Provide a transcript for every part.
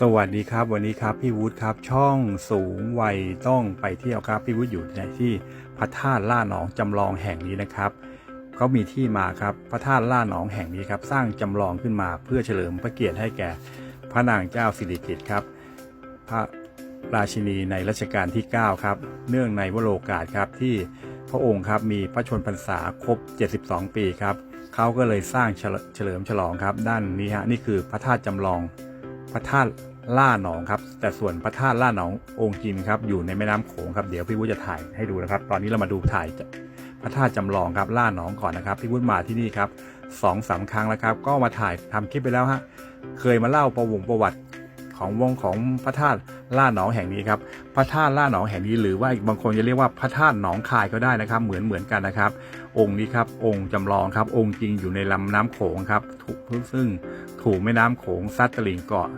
สวัสดีครับ วันนี้ครับพี่วุฒิครับ ช่องสูงวัยต้องไปเที่ยวครับ พี่วุฒิอยู่ในที่พระธาตุล่าหนองจำลองแห่งนี้นะครับเขามีที่มาครับพระธาตุล่าหนองแห่งนี้ครับ สร้างจำลองขึ้นมาเพื่อเฉลิมพระเกียรติให้แก่ พระนางเจ้าสิริกิติ์ครับ พระราชินีในรัชกาลที่ 9 ครับ เนื่องในวโรกาสครับที่พระองค์ครับมีพระชนพรรษาครบ 72 ปีครับเขาก็เลยสร้างเฉลเฉลิมฉลองครับ ด้านนี้ฮะนี่คือพระธาตุจำลอง พระธาตุล่าหนองครับ แต่ส่วนพระธาตุล่าหนององค์จินครับอยู่ในแม่น้ำโขงครับเดี๋ยวพี่วุฒิจะถ่ายให้ดูนะครับ ตอนนี้เรามาดูถ่ายพระธาตุจำลองครับล่าหนองก่อนนะครับพี่วุฒิมาที่นี่ครับสองสามครั้งแล้วครับ ก็มาถ่ายทำคลิปไปแล้วฮะเคยมาเล่าประวงประวัติ ของวงของพระธาตุล่าหนองแห่งนี้ครับพระธาตุล่าหนองแห่งนี้ หรือว่าบางคนจะเรียกว่าพระธาตุหนองคายก็ได้นะครับ เหมือนเหมือนกันนะครับ องค์นี้ครับองค์จำลองครับ องค์จริงอยู่ในลำน้ำโขงครับซึ่งถูกแม่น้ำโขงซัดตลิ่งเกาะ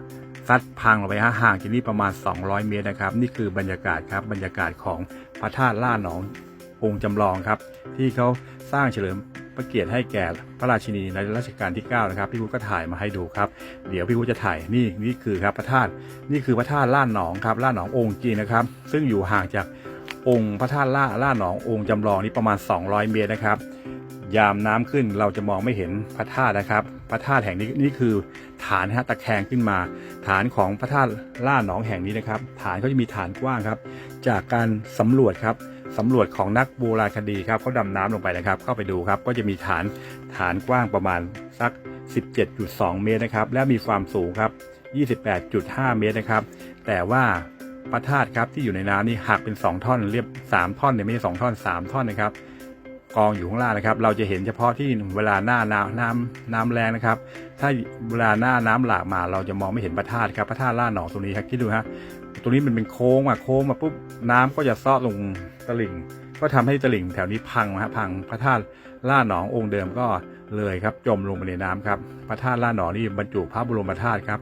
ซัดพังลงไปฮะห่างจากนี้ประมาณ 200 เมตรนะครับ นี่คือบรรยากาศครับบรรยากาศของพระธาตุล่าหนอง องค์จำลองครับ ที่เขาสร้างเฉลิมพระเกียรติให้แก่พระราชินีในรัชกาลที่ 9 นะครับ พี่วุฒิก็ถ่ายมาให้ดูครับ เดี๋ยวพี่วุฒิจะถ่ายนี่นี่คือครับพระธาตุนี่คือพระธาตุล่าหนองครับล่าหนององค์จริงนะครับ ซึ่งอยู่ห่างจากองค์พระธาตุล่าล่าหนององค์จำลองนี้ประมาณ 200 เมตรนะครับ ยามน้ำขึ้นเราจะมองไม่เห็นพระธาตุนะครับ พระธาตุแห่งนี้นี่คือฐานฮะตะแคงขึ้นมา ฐานของพระธาตุล่าหนองแห่งนี้นะครับ ฐานเขาจะมีฐานกว้างครับ จากการสำรวจครับ สำรวจของนักโบราณคดีครับเขาดำน้ำลงไปนะครับ เข้าไปดูครับ ก็จะมีฐานฐานกว้างประมาณสัก 17.2 เมตรนะครับ และมีความสูงครับ 28.5 เมตรนะครับ แต่ว่าพระธาตุครับที่อยู่ในน้ำนี่หักเป็น 2 ท่อนเรียบ 3 ท่อนเนี่ยไม่ใช่2ท่อน 3 ท่อนนะครับกองอยู่ข้างล่างนะครับ เราจะเห็นเฉพาะที่เวลาหน้าน้ำน้ำน้ำแรงนะครับ ถ้าเวลาหน้าน้ำหลากมาเราจะมองไม่เห็นพระธาตุครับพระธาตุล่าหนองตรงนี้ครับคิดดูฮะ ตรงนี้มันเป็นโค้งอะโค้งมาปุ๊บน้ำก็จะซาะลงตลิ่ง ก็ทำให้ตลิ่งแถวนี้พังนะฮะพังพระธาตุล่าหนององค์เดิมก็เลยครับจมลงไปในน้ำครับพระธาตุล่าหนองนี่บรรจุพระบรมธาตุครับ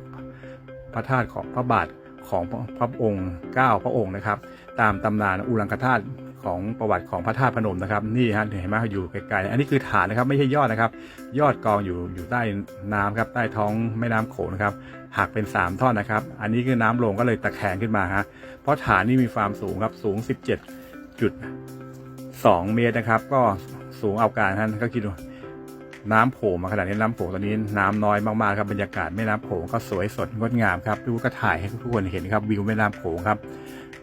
พระธาตุของพระบาทของพระองค์เก้าพระองค์นะครับ ตามตำนานอุลังคธาตุ ของประวัติของพระธาตุพนมนะครับนี่ฮะเห็นไหมอยู่ไกลๆอันนี้คือฐานนะครับไม่ใช่ยอดนะครับ ยอดกองอยู่อยู่ใต้น้ำครับใต้ท้องแม่น้ำโขงนะครับหักเป็น 3 ท่อนนะครับ อันนี้คือน้ำลงก็เลยตะแคงขึ้นมาฮะเพราะฐานนี่มีความสูงครับสูง 17.2 เมตรนะครับ ก็สูงเอาการท่านก็คิดดู น้ำโผล่มาขนาดนี้น้ำโขงตอนนี้น้ำน้อยมากๆครับบรรยากาศแม่น้ำโขงก็สวยสดงดงามครับพี่วุฒิก็ถ่ายให้ทุกคนเห็นครับวิวแม่น้ำโขงครับ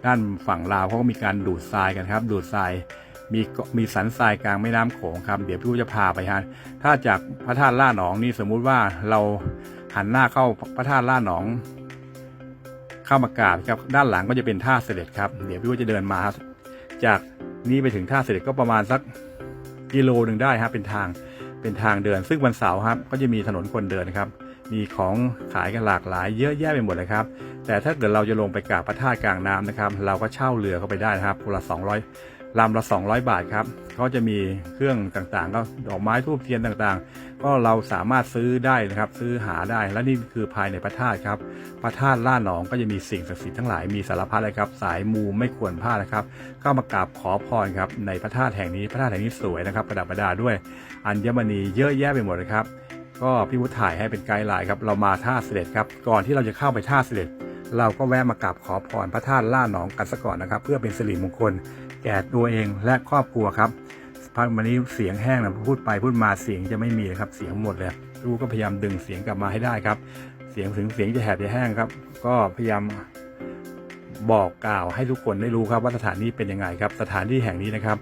ด้านฝั่งลาวเขาก็มีการดูดทรายกันครับ ดูดทรายมีมีสันทรายกลางแม่น้ำโขงครับ เดี๋ยวพี่วุฒิจะพาไปฮะถ้าจากพระธาตุล่าหนองนี่สมมุติว่าเราหันหน้าเข้าพระธาตุล่าหนองเข้ามากาบครับด้านหลังก็จะเป็นท่าเสด็จครับเดี๋ยวพี่วุฒิจะเดินมาครับจากนี้ไปถึงท่าเสด็จก็ประมาณสักกิโลหนึ่งได้ฮะเป็นทาง เป็นทางเดิน ซึ่งวันเสาร์ครับก็จะมีถนนคนเดินครับ มีของขายกันหลากหลายเยอะแยะไปหมดเลยครับ แต่ถ้าเกิดเราจะลงไปกราบพระธาตุกลางน้ำนะครับ เราก็เช่าเรือเข้าไปได้นะครับคนละ200 ลำละ200 บาทครับเขาจะมีเครื่องต่างๆ ก็ดอกไม้ทูบเทียนต่างๆ ก็เราสามารถซื้อได้นะครับ ซื้อหาได้และนี่คือภายในพระธาตุครับพระธาตุล่าหนองก็จะมีสิ่งศักดิ์สิทธิ์ทั้งหลายมีสารพัดเลยครับ สายมูไม่ควรพลาดนะครับเข้ามากราบขอพรครับในพระธาตุแห่งนี้พระธาตุแห่งนี้สวยนะครับประดับประดาด้วยอัญมณีเยอะแยะไปหมดเลยครับก็พี่วุฒิถ่ายให้เป็นไกด์ไลน์ครับเรามาท่าเสด็จครับก่อนที่เราจะเข้าไปท่าเสด็จเราก็แวะมากราบขอพรพระธาตุล่าหนองกันซะก่อนนะครับ เพื่อเป็นสิริมงคล แก่ตัวเองและครอบครัวครับพักวันนี้เสียงแห้งนะพูดไปพูดมาเสียงจะไม่มีครับ เสียงหมดเลยลูกก็พยายามดึงเสียงกลับมาให้ได้ครับ เสียงถึงเสียงจะแหบจะแห้งครับ ก็พยายามบอกกล่าวให้ทุกคนได้รู้ครับว่าสถานที่เป็นยังไงครับ สถานที่แห่งนี้นะครับ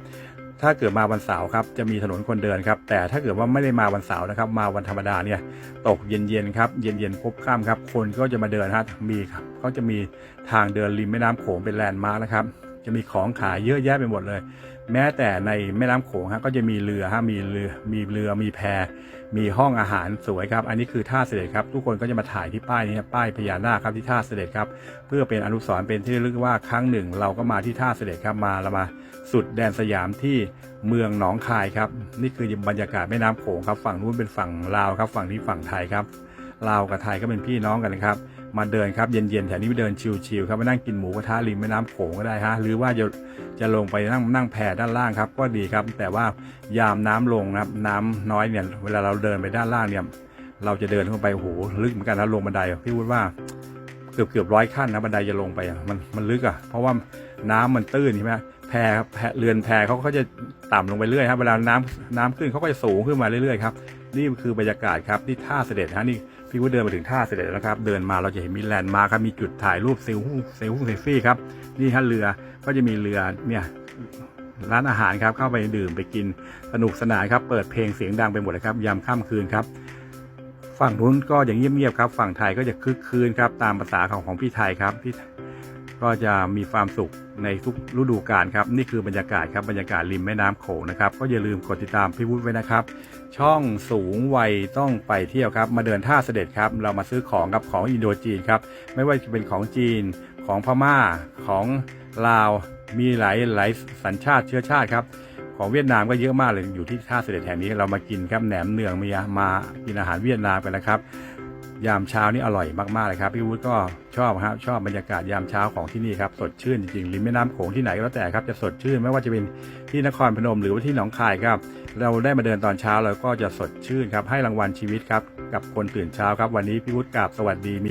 ถ้าเกิดมาวันเสาร์ครับจะมีถนนคนเดินครับ แต่ถ้าเกิดว่าไม่ได้มาวันเสาร์นะครับ มาวันธรรมดาเนี่ย ตกเย็นๆครับ เย็นๆพบค่ำครับ คนก็จะมาเดินฮะมีครับเขาจะมีทางเดินริมแม่น้ำโขงเป็นแลนด์มาร์กนะครับ จะมีของขายเยอะแยะไปหมดเลย แม้แต่ในแม่น้ำโขงฮะก็จะมีเรือฮะมีเรือมีเรือมีแพมีห้องอาหารสวยครับ อันนี้คือท่าเสด็จครับ ทุกคนก็จะมาถ่ายที่ป้ายนี้ป้ายพญานาคครับที่ท่าเสด็จครับ เพื่อเป็นอนุสรณ์เป็นที่ระลึกว่าครั้งหนึ่ง เราก็มาที่ท่าเสด็จครับมาเรามาสุดแดนสยามที่เมืองหนองคายครับ นี่คือบรรยากาศแม่น้ำโขงครับ ฝั่งนู้นเป็นฝั่งลาวครับ ฝั่งนี้ฝั่งไทยครับลาวกับไทยก็เป็นพี่น้องกันนะครับ มาเดินครับเย็นๆแถวนี้ไปเดินชิวๆครับมานั่งกินหมูกระทะริมแม่น้ำโขงก็ได้ฮะหรือว่าจะจะลงไปนั่งนั่งแพด้านล่างครับ ก็ดีครับ แต่ว่ายามน้ำลงนะครับน้ำน้อยเนี่ยเวลาเราเดินไปด้านล่างเนี่ยเราจะเดินเข้าไปโอ้โหลึกเหมือนกันนะลงบันไดพี่พูดว่าเกือบเกือบร้อยขั้นนะบันไดจะลงไปมันมันลึกอะเพราะว่าน้ำมันตื้นใช่ไหมแพแพเรือนแพเขาก็จะต่ำลงไปเรื่อยครับเวลาน้ำน้ำขึ้นเขาก็จะสูงขึ้นมาเรื่อยๆครับนี่คือบรรยากาศครับที่ท่าเสด็จฮะนี่ พี่วุฒิเดินมาถึงท่าเสด็จแล้วครับ เดินมาเราจะเห็นมีแลนด์มาร์คครับมีจุดถ่ายรูปเซลฟี่เซลฟี่เซลฟี่ครับนี่ฮะเรือก็จะมีเรือเนี่ยร้านอาหารครับเข้าไปดื่มไปกินสนุกสนานครับเปิดเพลงเสียงดังไปหมดเลยครับยามค่ำคืนครับ ฝั่งนู้นก็อย่างเงียบๆครับ ฝั่งไทยก็จะคึกคืนครับตามภาษาของของพี่ไทยครับพี่ก็จะมีความสุข ในทุกฤดูกาลครับ นี่คือบรรยากาศครับบรรยากาศริมแม่น้ำโขงนะครับ ก็อย่าลืมกดติดตามพี่วุฒิไว้นะครับ ช่องสูงวัยต้องไปเที่ยวครับ มาเดินท่าเสด็จครับ เรามาซื้อของกับของอินโดจีนครับ ไม่ว่าจะเป็นของจีนของพม่าของลาวมีหลายหลายสัญชาติเชื้อชาติครับของเวียดนามก็เยอะมากเลยอยู่ที่ท่าเสด็จแห่งนี้เรามากินครับแหนมเนืองมีมากินอาหารเวียดนามกันนะครับ ยามเช้านี่อร่อยมากๆเลยครับพี่วุฒิก็ชอบครับชอบบรรยากาศยามเช้าของที่นี่ครับสดชื่นจริงๆริมแม่น้ำโขงที่ไหนก็แล้วแต่ครับจะสดชื่นไม่ว่าจะเป็นที่นครพนมหรือว่าที่หนองคายครับ เราได้มาเดินตอนเช้าเราก็จะสดชื่นครับให้รางวัลชีวิตครับกับคนตื่นเช้าครับวันนี้พี่วุฒิกราบสวัสดีมี